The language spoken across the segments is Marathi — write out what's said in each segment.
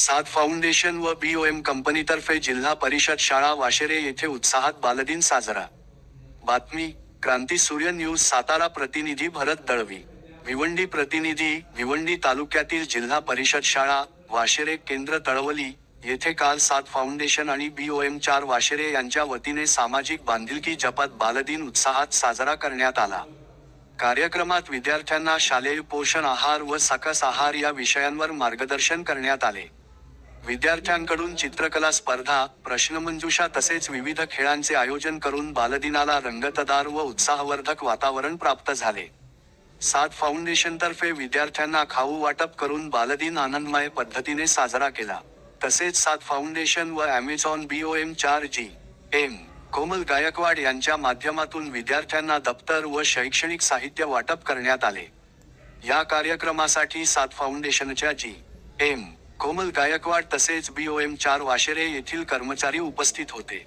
सात फाउंडेशन व बीओएम कंपनीतर्फे जिल्हा परिषद शाळा वाशेरे येथे उत्साहात बालदिन साजरा. बातमी क्रांती सूर्य न्यूज सातारा प्रतिनिधी भरत दळवी. भिवंडी प्रतिनिधी भिवंडी तालुक्यातील जिल्हा परिषद शाळा वाशेरे केंद्र तळवली. येथे काल सात फाउंडेशन आणि बीओएम चार वाशेरे यांच्या वतीने सामाजिक बांधिलकी जपात बालदिन उत्साहात साजरा करण्यात आला. कार्यक्रमात विद्यार्थ्यांना शालेय पोषण आहार व सकस आहार या विषयांवर मार्गदर्शन करण्यात आले. विद्यार्थ्यांकडून चित्रकला स्पर्धा प्रश्नमंजुषा तसेच विविध खेळांचे आयोजन करून बालदिनाला रंगतदार व उत्साहवर्धक वातावरण प्राप्त झाले. सात फाउंडेशनतर्फे विद्यार्थ्यांना खाऊ वाटप करून बालदिन आनंदमय पद्धतीने साजरा केला. तसेच सात फाउंडेशन व अमेझॉन बीओएम चार जी एम कोमल गायकवाड यांच्या माध्यमातून विद्यार्थ्यांना दप्तर व शैक्षणिक साहित्य वाटप करण्यात आले. या कार्यक्रमासाठी सात फाउंडेशनच्या जी एम कोमल गायकवाड तसेच बीओएम चार वाशेरे येथील कर्मचारी उपस्थित होते.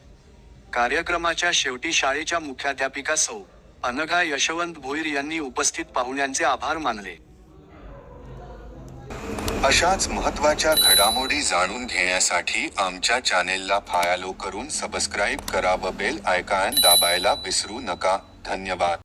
कार्यक्रमाच्या शेवटी शाळेच्या मुख्याध्यापिका सौ. अनघा यशवंत भोईर यांनी उपस्थित पाहुण्यांचे आभार मानले. अशाच महत्त्वाच्या घडामोडी जाणून घेण्यासाठी आमच्या चॅनेलला फायालो करून सबस्क्राईब करा व बेल आयकॉन दाबायला विसरू नका. धन्यवाद.